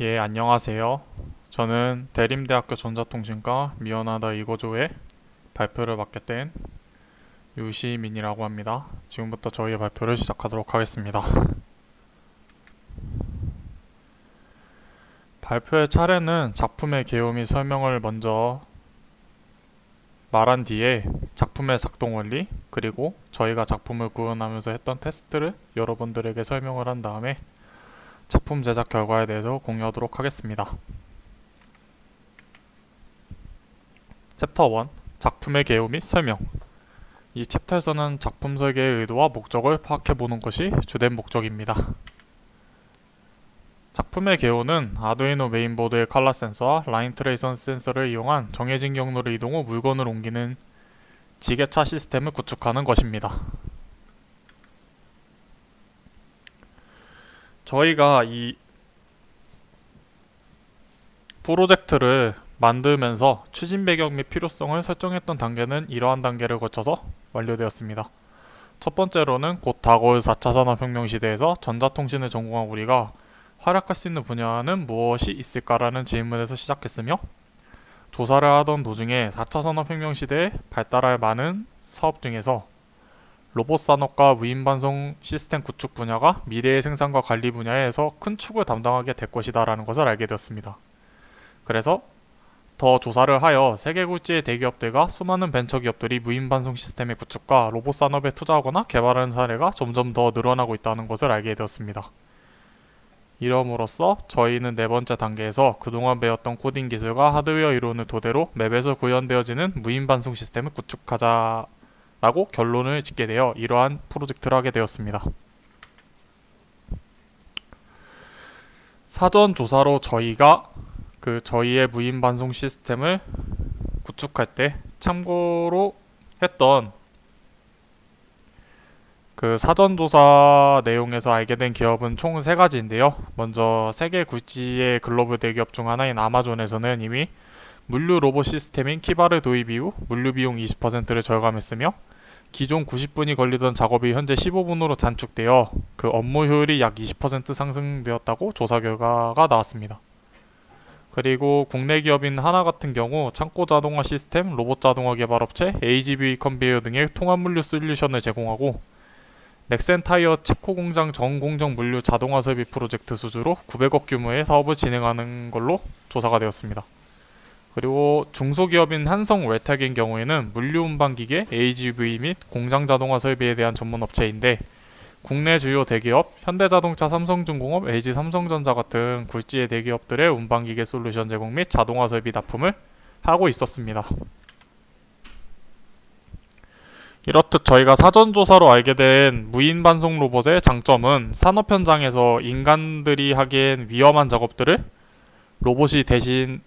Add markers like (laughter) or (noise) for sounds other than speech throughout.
예, 안녕하세요. 저는 대림대학교 전자통신과 미연하다 이거조의 발표를 맡게 된 유시민이라고 합니다. 지금부터 저희의 발표를 시작하도록 하겠습니다. 발표의 차례는 작품의 개요 및 설명을 먼저 말한 뒤에 작품의 작동 원리, 그리고 저희가 작품을 구현하면서 했던 테스트를 여러분들에게 설명을 한 다음에 작품 제작 결과에 대해서 공유하도록 하겠습니다. 챕터 1 작품의 개요 및 설명 이 챕터에서는 작품 설계의 의도와 목적을 파악해 보는 것이 주된 목적입니다. 작품의 개요는 아두이노 메인보드의 칼라 센서와 라인 트레이선 센서를 이용한 정해진 경로를 이동 후 물건을 옮기는 지게차 시스템을 구축하는 것입니다. 저희가 이 프로젝트를 만들면서 추진 배경 및 필요성을 설정했던 단계는 이러한 단계를 거쳐서 완료되었습니다. 첫 번째로는 곧 다가올 4차 산업혁명 시대에서 전자통신을 전공한 우리가 활약할 수 있는 분야는 무엇이 있을까라는 질문에서 시작했으며 조사를 하던 도중에 4차 산업혁명 시대에 발달할 많은 사업 중에서 로봇 산업과 무인 반송 시스템 구축 분야가 미래의 생산과 관리 분야에서 큰 축을 담당하게 될 것이다라는 것을 알게 되었습니다. 그래서 더 조사를 하여 세계 굴지의 대기업들과 수많은 벤처 기업들이 무인 반송 시스템의 구축과 로봇 산업에 투자하거나 개발하는 사례가 점점 더 늘어나고 있다는 것을 알게 되었습니다. 이럼으로써 저희는 네 번째 단계에서 그동안 배웠던 코딩 기술과 하드웨어 이론을 토대로 맵에서 구현되어지는 무인 반송 시스템을 구축하자 라고 결론을 짓게 되어 이러한 프로젝트를 하게 되었습니다. 사전 조사로 저희가 그 저희의 무인 반송 시스템을 구축할 때 참고로 했던 그 사전 조사 내용에서 알게 된 기업은 총 세 가지인데요. 먼저 세계 굴지의 글로벌 대기업 중 하나인 아마존에서는 이미 물류 로봇 시스템인 키바를 도입 이후 물류 비용 20%를 절감했으며 기존 90분이 걸리던 작업이 현재 15분으로 단축되어 그 업무 효율이 약 20% 상승되었다고 조사 결과가 나왔습니다. 그리고 국내 기업인 하나 같은 경우 창고 자동화 시스템, 로봇 자동화 개발 업체, AGV 컨베이어 등의 통합 물류 솔루션을 제공하고 넥센 타이어 체코 공장 전 공정 물류 자동화 설비 프로젝트 수주로 900억 규모의 사업을 진행하는 걸로 조사가 되었습니다. 그리고 중소기업인 한성 웰탁인 경우에는 물류 운반 기계, AGV 및 공장 자동화 설비에 대한 전문 업체인데 국내 주요 대기업, 현대자동차, 삼성중공업, LG 삼성전자 같은 굴지의 대기업들의 운반 기계 솔루션 제공 및 자동화 설비 납품을 하고 있었습니다. 이렇듯 저희가 사전 조사로 알게 된 무인 반송 로봇의 장점은 산업 현장에서 인간들이 하기엔 위험한 작업들을 로봇이 대신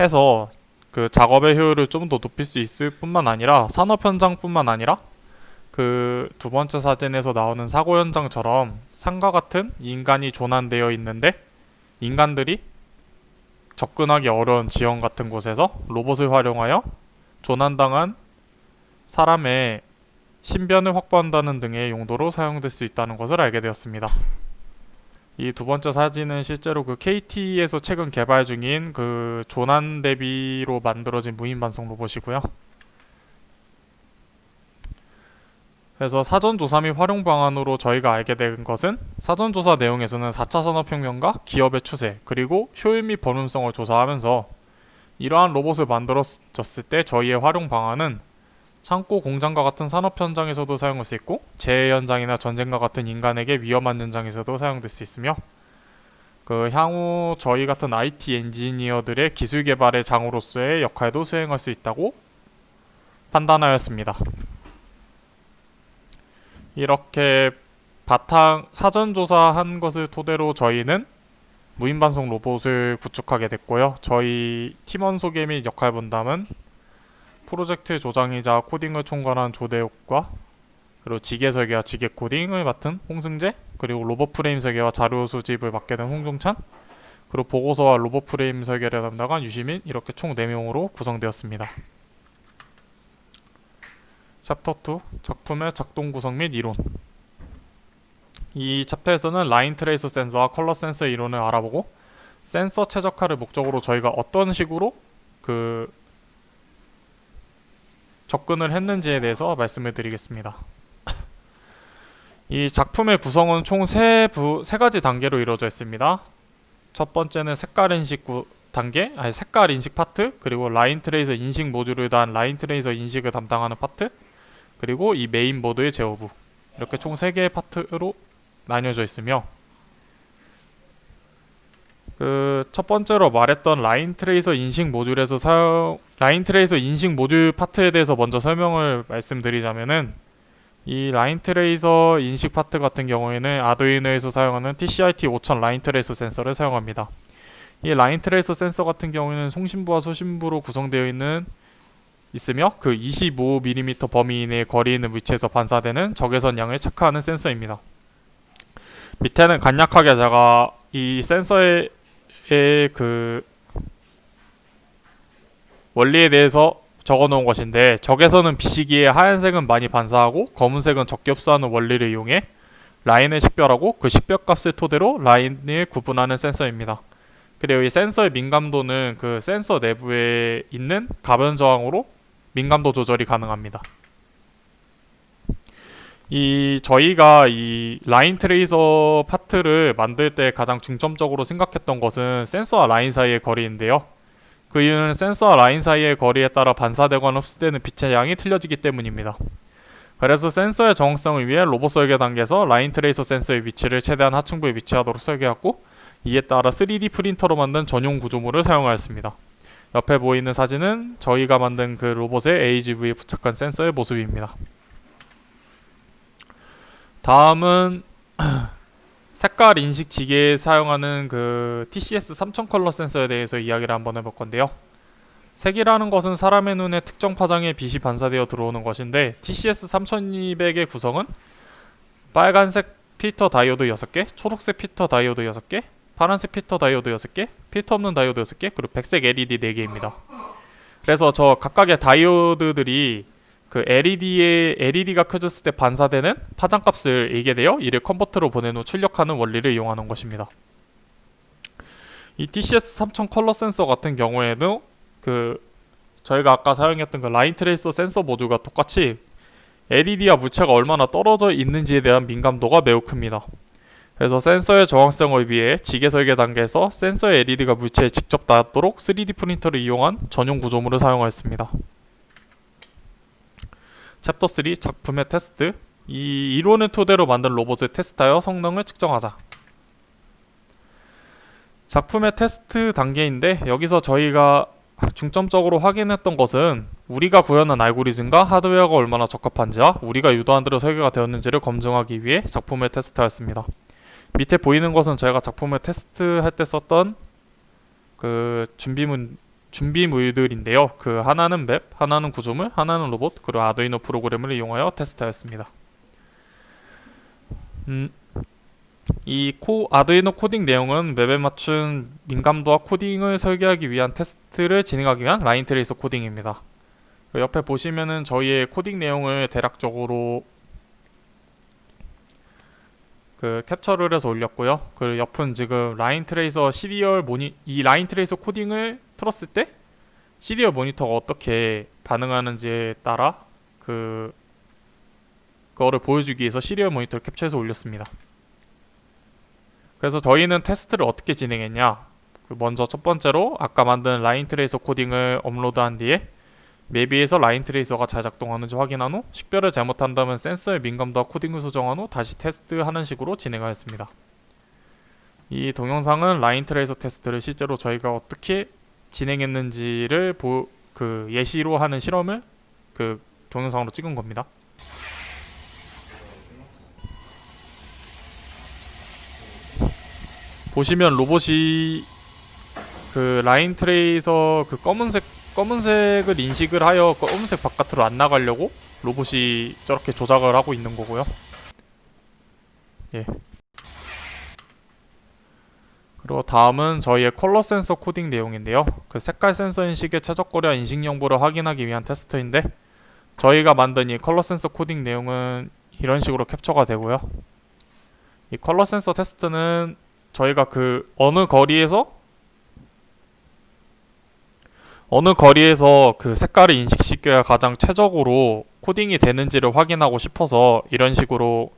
해서 그 작업의 효율을 좀 더 높일 수 있을 뿐만 아니라 산업 현장뿐만 아니라 그 두 번째 사진에서 나오는 사고 현장처럼 산과 같은 인간이 조난되어 있는데 인간들이 접근하기 어려운 지형 같은 곳에서 로봇을 활용하여 조난당한 사람의 신변을 확보한다는 등의 용도로 사용될 수 있다는 것을 알게 되었습니다. 이 두 번째 사진은 실제로 그 KT에서 최근 개발 중인 그 조난 대비로 만들어진 무인 반송 로봇이고요. 그래서 사전 조사 및 활용 방안으로 저희가 알게 된 것은 사전 조사 내용에서는 4차 산업혁명과 기업의 추세 그리고 효율 및 번음성을 조사하면서 이러한 로봇을 만들어졌을 때 저희의 활용 방안은 창고 공장과 같은 산업 현장에서도 사용할 수 있고 재해 현장이나 전쟁과 같은 인간에게 위험한 현장에서도 사용될 수 있으며 그 향후 저희 같은 IT 엔지니어들의 기술 개발의 장으로서의 역할도 수행할 수 있다고 판단하였습니다. 이렇게 바탕 사전 조사한 것을 토대로 저희는 무인 반송 로봇을 구축하게 됐고요. 저희 팀원 소개 및 역할 분담은 프로젝트 조장이자 코딩을 총괄한 조대욱과 그리고 지게 설계와 지게 코딩을 맡은 홍승재 그리고 로봇 프레임 설계와 자료 수집을 맡게 된 홍종찬 그리고 보고서와 로봇 프레임 설계를 담당한 유시민 이렇게 총 4명으로 구성되었습니다. 챕터 2 작품의 작동 구성 및 이론 이 챕터에서는 라인 트레이서 센서와 컬러 센서 이론을 알아보고 센서 최적화를 목적으로 저희가 어떤 식으로 그 접근을 했는지에 대해서 말씀을 드리겠습니다. 이 작품의 구성은 총 세 부, 세 가지 단계로 이루어져 있습니다. 첫 번째는 색깔 인식 구, 단계, 아니 색깔 인식 파트, 그리고 라인 트레이서 인식 모듈을 단 라인 트레이서 인식을 담당하는 파트, 그리고 이 메인 보드의 제어부 이렇게 총세 개의 파트로 나뉘어져 있으며 그 첫 번째로 말했던 라인 트레이서 인식 모듈에서 사용 라인 트레이서 인식 모듈 파트에 대해서 먼저 설명을 말씀드리자면은 이 라인 트레이서 인식 파트 같은 경우에는 아두이노에서 사용하는 TCIT 5000 라인 트레이서 센서를 사용합니다. 이 라인 트레이서 센서 같은 경우에는 송신부와 소신부로 구성되어 있는 있으며 그 25mm 범위 이내의 거리에 있는 위치에서 반사되는 적외선 양을 체크하는 센서입니다. 밑에는 간략하게 제가 이 센서의 그 원리에 대해서 적어 놓은 것인데 적에서는 비시기에 하얀색은 많이 반사하고 검은색은 적게 흡수하는 원리를 이용해 라인을 식별하고 그 식별값을 토대로 라인을 구분하는 센서입니다. 그리고 이 센서의 민감도는 그 센서 내부에 있는 가변 저항으로 민감도 조절이 가능합니다. 이 저희가 이 라인 트레이서 파트를 만들 때 가장 중점적으로 생각했던 것은 센서와 라인 사이의 거리인데요. 그 이유는 센서와 라인 사이의 거리에 따라 반사되거나 흡수되는 빛의 양이 틀려지기 때문입니다. 그래서 센서의 정확성을 위해 로봇 설계 단계에서 라인 트레이서 센서의 위치를 최대한 하층부에 위치하도록 설계하고 이에 따라 3D 프린터로 만든 전용 구조물을 사용하였습니다. 옆에 보이는 사진은 저희가 만든 그 로봇의 AGV에 부착한 센서의 모습입니다. 다음은 (clears throat) 색깔 인식 지계에 사용하는 그 TCS 3000 컬러 센서에 대해서 이야기를 한번 해볼 건데요. 색이라는 것은 사람의 눈에 특정 파장의 빛이 반사되어 들어오는 것인데 TCS 3200의 구성은 빨간색 필터 다이오드 6개, 초록색 필터 다이오드 6개, 파란색 필터 다이오드 6개, 필터 없는 다이오드 6개, 그리고 백색 LED 4개입니다. 그래서 저 각각의 다이오드들이 그 LED에 LED가 켜졌을 때 반사되는 파장값을 얘기되어 이를 컨버터로 보낸 후 출력하는 원리를 이용하는 것입니다. 이 TCS 3000 컬러 센서 같은 경우에는 그 저희가 아까 사용했던 그 라인 트레이서 센서 모듈과 똑같이 LED와 물체가 얼마나 떨어져 있는지에 대한 민감도가 매우 큽니다. 그래서 센서의 정확성을 위해 지게 설계 단계에서 센서의 LED가 물체에 직접 닿도록 3D 프린터를 이용한 전용 구조물을 사용하였습니다. 챕터 3 작품의 테스트 이 이론을 토대로 만든 로봇을 테스트하여 성능을 측정하자 작품의 테스트 단계인데 여기서 저희가 중점적으로 확인했던 것은 우리가 구현한 알고리즘과 하드웨어가 얼마나 적합한지와 우리가 유도한 대로 설계가 되었는지를 검증하기 위해 작품을 테스트하였습니다. 밑에 보이는 것은 저희가 작품을 테스트할 때 썼던 그 준비문 준비물들인데요. 그 하나는 맵, 하나는 구조물, 하나는 로봇, 그리고 아두이노 프로그램을 이용하여 테스트하였습니다. 음, 이 코, 아두이노 코딩 내용은 맵에 맞춘 민감도와 코딩을 설계하기 위한 테스트를 진행하기 위한 라인 트레이서 코딩입니다. 그 옆에 보시면은 저희의 코딩 내용을 대략적으로 그 캡처를 해서 올렸고요. 그 옆은 지금 라인 트레이서 시리얼 모니 이 라인 트레이서 코딩을 틀었을 때 시리얼 모니터가 어떻게 반응하는지에 따라 그 그거를 보여주기 위해서 시리얼 모니터를 캡처해서 올렸습니다. 그래서 저희는 테스트를 어떻게 진행했냐? 그 먼저 첫 번째로 아까 만든 라인 트레이서 코딩을 업로드한 뒤에 맵비에서 라인 트레이서가 잘 작동하는지 확인한 후 식별을 잘못한다면 센서의 민감도와 코딩을 소정한 후 다시 테스트하는 식으로 진행하였습니다. 이 동영상은 라인 트레이서 테스트를 실제로 저희가 어떻게 진행했는지를 보, 그 예시로 하는 실험을 그 동영상으로 찍은 겁니다. 보시면 로봇이 그 라인 트레이서 그 검은색 검은색을 인식을 하여 검은색 바깥으로 안 나가려고 로봇이 저렇게 조작을 하고 있는 거고요. 예. 그리고 다음은 저희의 컬러 센서 코딩 내용인데요. 그 색깔 센서 인식의 최적거리와 인식 정보를 확인하기 위한 테스트인데 저희가 만든 이 컬러 센서 코딩 내용은 이런 식으로 캡처가 되고요. 이 컬러 센서 테스트는 저희가 그 어느 거리에서 어느 거리에서 그 색깔을 인식시켜야 가장 최적으로 코딩이 되는지를 확인하고 싶어서 이런 식으로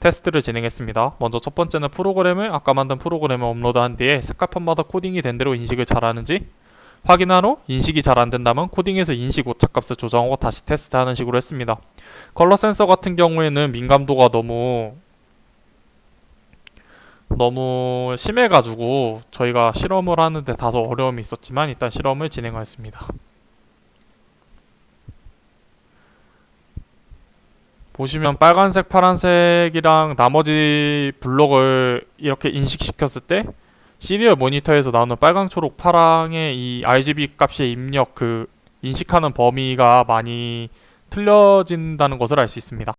테스트를 진행했습니다. 먼저 첫 번째는 프로그램을 아까 만든 프로그램을 업로드한 뒤에 색깔판마다 코딩이 된 대로 인식을 잘하는지 확인한 후 인식이 잘 안 된다면 코딩에서 인식 오차값을 조정하고 다시 테스트하는 식으로 했습니다. 컬러 센서 같은 경우에는 민감도가 너무 너무 심해가지고 저희가 실험을 하는데 다소 어려움이 있었지만 일단 실험을 진행하였습니다. 보시면 빨간색, 파란색이랑 나머지 블록을 이렇게 인식시켰을 때 시리얼 모니터에서 나오는 빨강, 초록, 파랑의 이 RGB 값의 입력 그 인식하는 범위가 많이 틀려진다는 것을 알 수 있습니다.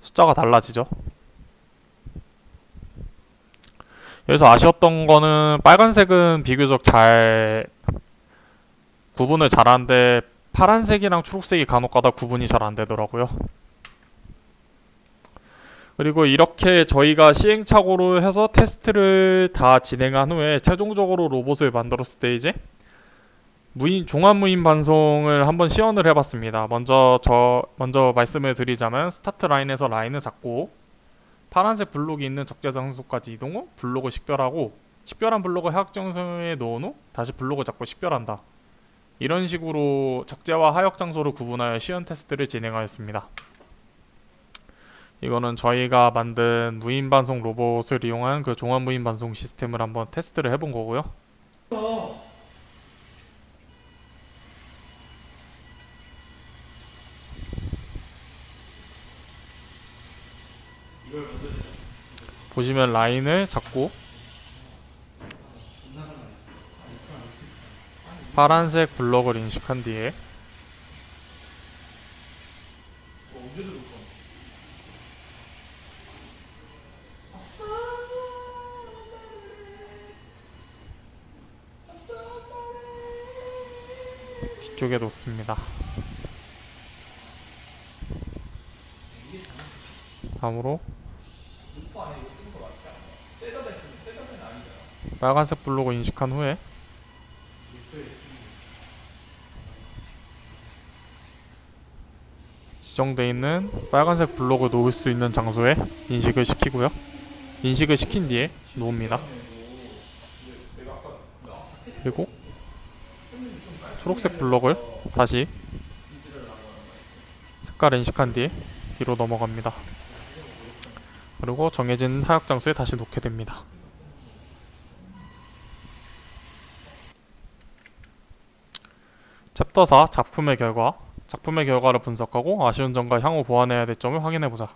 숫자가 달라지죠. 여기서 아쉬웠던 거는 빨간색은 비교적 잘 구분을 잘하는데 파란색이랑 초록색이 간혹가다 구분이 잘 안 되더라고요. 그리고 이렇게 저희가 시행착오로 해서 테스트를 다 진행한 후에 최종적으로 로봇을 만들었을 때 이제 무인 종합 무인 반송을 한번 시연을 해봤습니다. 먼저 저 먼저 말씀을 드리자면 스타트 라인에서 라인을 잡고 파란색 블록이 있는 적재 장소까지 이동 후 블록을 식별하고 식별한 블록을 장소에 넣은 후 다시 블록을 잡고 식별한다. 이런 식으로 적재와 하역 장소를 구분하여 시연 테스트를 진행하였습니다. 이거는 저희가 만든 무인 반송 로봇을 이용한 그 종합 무인 반송 시스템을 한번 테스트를 해본 거고요. 보시면 라인을 잡고 파란색 블럭을 인식한 뒤에 뒤쪽에 놓습니다. 다음으로 빨간색 블록을 인식한 후에 지정되어 있는 빨간색 블록을 놓을 수 있는 장소에 인식을 시키고요. 인식을 시킨 뒤에 놓습니다. 그리고 초록색 블록을 다시 색깔 인식한 뒤에 뒤로 넘어갑니다. 그리고 정해진 하역 장소에 다시 놓게 됩니다. 챕터 4 작품의 결과 작품의 결과를 분석하고 아쉬운 점과 향후 보완해야 될 점을 확인해보자.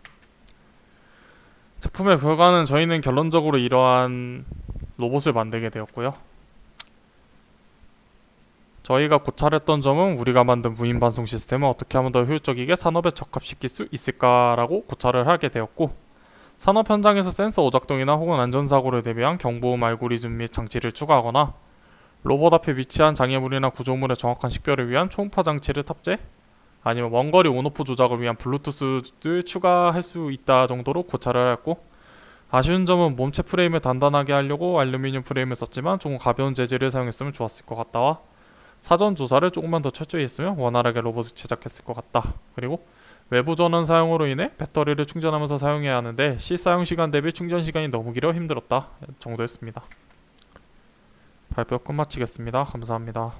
작품의 결과는 저희는 결론적으로 이러한 로봇을 만들게 되었고요. 저희가 고찰했던 점은 우리가 만든 무인 반송 시스템을 어떻게 하면 더 효율적이게 산업에 적합시킬 수 있을까라고 고찰을 하게 되었고 산업 현장에서 센서 오작동이나 혹은 안전사고를 대비한 경보음 알고리즘 및 장치를 추가하거나 로봇 앞에 위치한 장애물이나 구조물의 정확한 식별을 위한 초음파 장치를 탑재 아니면 원거리 온오프 조작을 위한 블루투스를 추가할 수 있다 정도로 고찰을 했고 아쉬운 점은 몸체 프레임을 단단하게 하려고 알루미늄 프레임을 썼지만 조금 가벼운 재질을 사용했으면 좋았을 것 같다와 사전 조사를 조금만 더 철저히 했으면 원활하게 로봇을 제작했을 것 같다. 그리고 외부 전원 사용으로 인해 배터리를 충전하면서 사용해야 하는데 시 사용 시간 대비 충전 시간이 너무 길어 힘들었다 정도였습니다. 발표 끝마치겠습니다. 감사합니다.